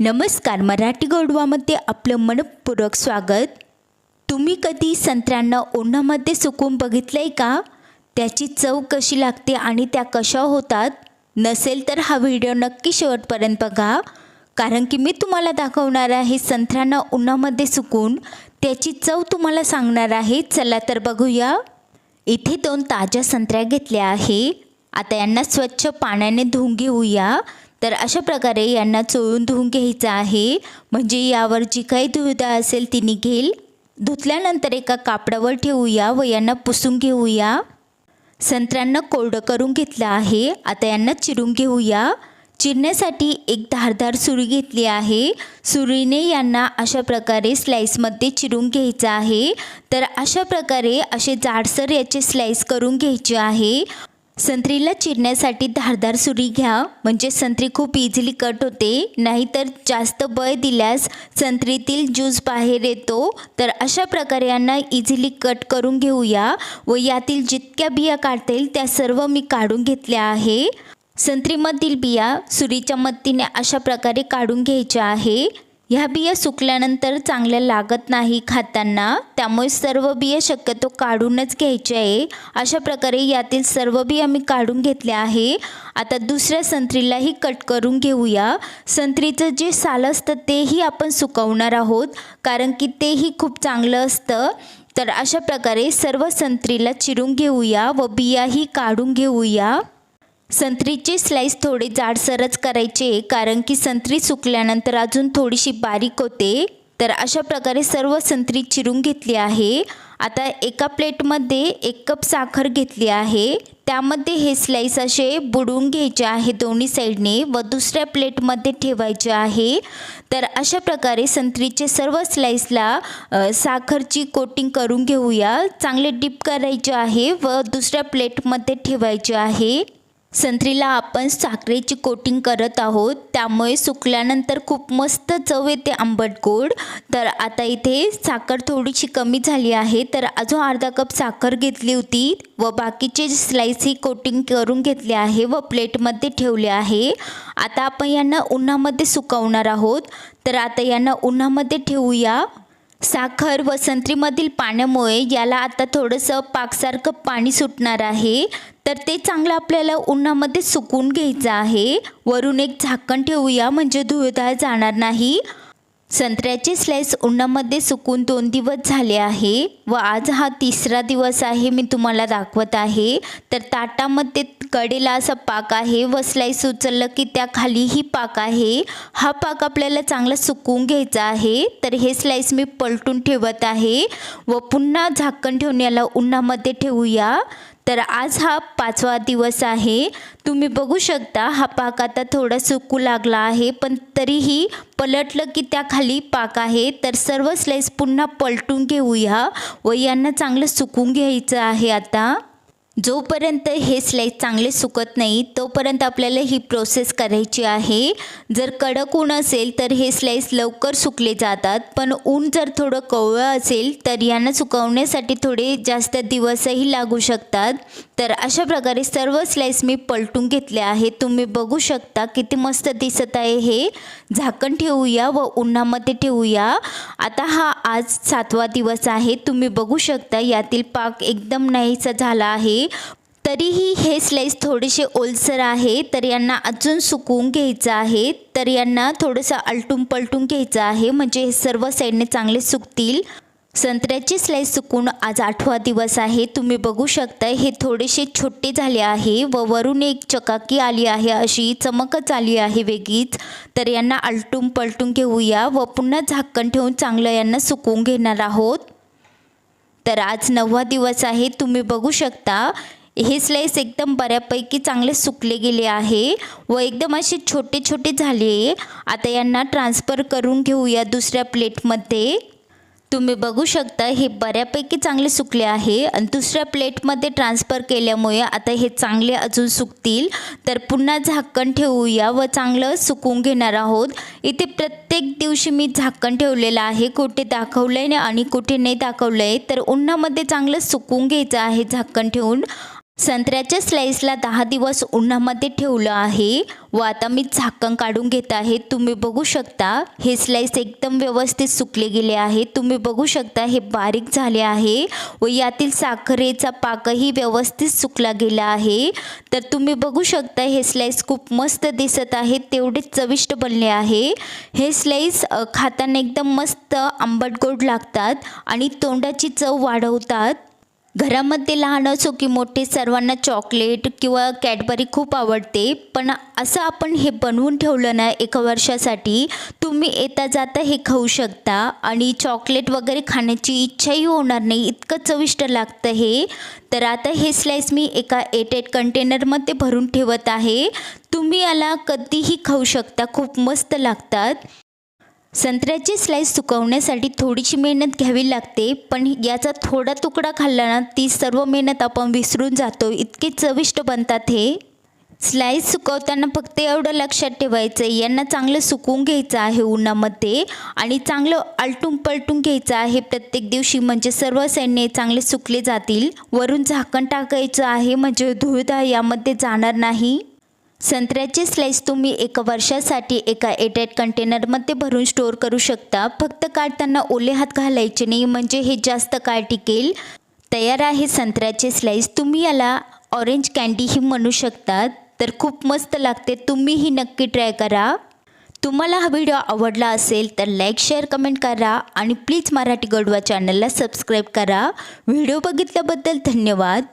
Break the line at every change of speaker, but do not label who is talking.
नमस्कार मराठी गोडवामध्ये आपलं मनपूर्वक स्वागत. तुम्ही कधी संत्र्यांना उन्हामध्ये सुकून बघितलं आहे का? त्याची चव कशी लागते आणि त्या कशा होतात? नसेल तर हा व्हिडिओ नक्की शेवटपर्यंत बघा. कारण की मी तुम्हाला दाखवणार आहे संत्र्यांना उन्हामध्ये सुकून त्याची चव तुम्हाला सांगणार आहे. चला तर बघूया. इथे दोन ताज्या संत्र्या घेतल्या आहे. आता यांना स्वच्छ पाण्याने धुवून घेऊया. तर अशा प्रकारे यांना चोळून धुवून घ्यायचं आहे. म्हणजे यावर जी काही दुविधा असेल ती निघेल धुतल्यानंतर एका कापडावर ठेवूया व यांना पुसून घेऊया. संत्र्यांना कोरडं करून घेतलं आहे. आता यांना चिरून घेऊया. चिरण्यासाठी एक धारधार सुरी घेतली आहे. सुरीने यांना अशा प्रकारे स्लाईसमध्ये चिरून घ्यायचं आहे. तर अशा प्रकारे असे जाडसर याचे स्लाईस करून घ्यायचे आहे. संत्रीला चिरण्यासाठी धारदार सुरी घ्या. म्हणजे संत्री खूप इझिली कट होते. नाहीतर जास्त बळ दिल्यास संत्रीतील ज्यूस बाहेर येतो. तर अशा प्रकारे यांना इझिली कट करून घेऊया व यातील जितक्या बिया काढता येईल त्या सर्व मी काढून घेतल्या आहे. संत्रीमधील बिया सुरीच्या मदतीने अशा प्रकारे काढून घ्यायच्या आहे. ह्या बिया सुकल्यानंतर चांगल्या लागत नाही खाताना त्यामुळे सर्व बिया शक्यतो काढूनच घ्यायचे आहे. अशा प्रकारे यातील सर्व बिया मी काढून घेतल्या आहे. आता दुसऱ्या संत्रीलाही कट करून घेऊया. संत्रीचं जे साल असतं तेही आपण सुकवणार आहोत कारण की तेही खूप चांगलं असतं. तर अशा प्रकारे सर्व संत्रीला चिरून घेऊया व बियाही काढून घेऊया. संत्रीचे स्लाईस थोडे जाडसरच करायचे कारण की संत्री सुकल्यानंतर अजून थोडीशी बारीक होते. तर अशा प्रकारे सर्व संत्री चिरून घेतली आहे. आता एका प्लेटमध्ये एक कप साखर घेतली आहे. त्यामध्ये हे स्लाईस असे बुडवून घ्यायचे आहे दोन्ही साईडने व दुसऱ्या प्लेटमध्ये ठेवायचे आहे. तर अशा प्रकारे संत्रीचे सर्व स्लाईसला साखरची कोटिंग करून घेऊया. चांगले डिप करायचे आहे व दुसऱ्या प्लेटमध्ये ठेवायचे आहे. संत्रीला आपण साखरेची कोटिंग करत आहोत. त्यामुळे सुकल्यानंतर खूप मस्त चव येते आंबट गोड. तर आता इथे साखर थोडीशी कमी झाली आहे. तर अजून अर्धा कप साखर घेतली होती व बाकीचे स्लाईस ही कोटिंग करून घेतले आहे व प्लेटमध्ये ठेवले आहे. आता आपण यांना उन्हामध्ये सुकवणार आहोत. तर आता यांना उन्हामध्ये ठेवूया. साखर व संत्रीमधील पाण्यामुळे याला आता थोडंसं पाकसारखं पाणी सुटणार आहे. तर ते चांगलं आपल्याला उन्हामध्ये सुकून घ्यायचं आहे. वरून एक झाकण ठेवूया म्हणजे धुळधाळ जाणार नाही. संत्र्याचे स्लाईस उन्हामध्ये सुकून दोन दिवस झाले आहे व आज हा तिसरा दिवस आहे मी तुम्हाला दाखवत आहे. तर ताटामध्ये कडेला असा पाक आहे व स्लाईस उचललं की त्या खालीही पाक आहे. हा पाक आपल्याला चांगला सुकवून घ्यायचा आहे. तर हे स्लाईस मी पलटून ठेवत आहे व पुन्हा झाकण ठेवून याला उन्हामध्ये ठेवूया. तर आज हा पाचवा दिवस आहे. तुम्ही बघू शकता हा पाक आता थोडा सुकू लागला आहे पण तरीही पलटलं की त्याखाली पाक आहे. तर सर्व स्लाईस पुन्हा पलटून घेऊया व यांना चांगलं सुकून घ्यायचं आहे आता. जोपर्यंत हे स्लाईस चांगले सुकत नाही तोपर्यंत आपल्याला ही प्रोसेस करायची आहे. जर कडक ऊन असेल तर हे स्लाईस लवकर सुकले जातात. पण ऊन जर थोडं कवळं असेल तर यांना सुकवण्यासाठी थोडे जास्त दिवसही लागू शकतात. तर अशा प्रकारे सर्व स्लाईस मी पलटून घेतले आहे तुम्ही बघू शकता किती मस्त दिसत आहे हे. झाकण ठेवूया व उन्हामध्ये ठेवूया. आता हा आज सातवा दिवस आहे. तुम्ही बघू शकता यातील पाक एकदम नाहीसा झाला आहे. तरीही हे स्लाईस थोडेसे ओलसर आहे तर यांना अजून सुकवून घ्यायचं आहे. तर यांना थोडंसं आलटून पलटून घ्यायचं आहे म्हणजे हे सर्व साईडने चांगले सुकतील. संत्र्याचे स्लाईस सुकून आज आठवा दिवस आहे. तुम्ही बघू शकता हे थोडेसे छोटे झाले आहे. व वरून एक चकाकी आली आहे अशी चमकच आली आहे वेगळीच. तर यांना आलटून पलटून घेऊया. व पुन्हा झाकण ठेवून चांगलं यांना सुकवून घेणार आहोत. तर आज नववा दिवस आहे तुम्ही बघू शकता. हे स्लाईस एकदम बऱ्यापैकी चांगले सुकले गेले आहे व एकदम असे छोटे छोटे झाले. आता यांना ट्रान्सफर करून घेऊया दुसऱ्या प्लेटमध्ये तुम्ही बघू शकता हे बऱ्यापैकी चांगले सुकले आहे. आणि दुसऱ्या प्लेटमध्ये ट्रान्सफर केल्यामुळे आता हे चांगले अजून सुकतील. तर पुन्हा झाकण ठेवूया व चांगलं सुकून घेणार आहोत. इथे प्रत्येक दिवशी मी झाकण ठेवलेलं आहे. कुठे दाखवलं आहे आणि कुठे नाही दाखवलं आहे तर उन्हामध्ये चांगलं सुकून घ्यायचं आहे झाकण ठेवून. संत्र्याच्या स्लाईसला दहा दिवस उन्हामध्ये ठेवलं आहे. व आता मी झाकण काढून घेत आहे. तुम्ही बघू शकता हे स्लाईस एकदम व्यवस्थित सुकले गेले आहे. तुम्ही बघू शकता हे बारीक झाले आहे. व यातील साखरेचा पाकही व्यवस्थित सुकला गेला आहे. तर तुम्ही बघू शकता हे स्लाईस खूप मस्त दिसत आहे. तेवढे चविष्ट बनले आहे. हे स्लाईस खाताना एकदम मस्त आंबट गोड लागतात आणि तोंडाची चव वाढवतात. घरामध्ये लहान असो की मोठे सर्वांना चॉकलेट किंवा कॅडबरी खूप आवडते. पण असं आपण हे बनवून ठेवलं ना एका वर्षासाठी तुम्ही येता जाता हे खाऊ शकता आणि चॉकलेट वगैरे खाण्याची इच्छाही होणार नाही. इतकं चविष्ट लागतं हे. तर आता हे स्लाईस मी एका एट एट कंटेनरमध्ये भरून ठेवत आहे. तुम्ही याला कधीही खाऊ शकता. खूप मस्त लागतात. संत्र्याची स्लाईस सुकवण्यासाठी थोडीशी मेहनत घ्यावी लागते पण याचा थोडा तुकडा खाल्ला ना ती सर्व मेहनत आपण विसरून जातो. इतके चविष्ट बनतात हे. स्लाईस सुकवताना फक्त एवढं लक्षात ठेवायचं आहे यांना चांगलं सुकवून घ्यायचं आहे उन्हामध्ये आणि चांगलं आलटून पलटून घ्यायचं आहे. प्रत्येक दिवशी म्हणजे सर्व सैन्य चांगले सुकले जातील. वरून झाकण टाकायचं आहे म्हणजे धुळदा यामध्ये जाणार नाही. संत्र्याचे स्लाईस तुम्ही एका वर्षासाठी एका एटेड कंटेनरमध्ये भरून स्टोअर करू शकता. फक्त काढताना ओले हात घालायचे नाही म्हणजे हे जास्त काळ टिकेल. तयार आहे संत्र्याचे स्लाईस तुम्ही याला ऑरेंज कँडीही म्हणू शकतात. तर खूप मस्त लागते. तुम्हीही नक्की ट्राय करा. तुम्हाला हा व्हिडिओ आवडला असेल तर लाईक शेअर कमेंट करा आणि प्लीज मराठी गडवा चॅनलला सबस्क्राईब करा. व्हिडिओ बघितल्याबद्दल धन्यवाद.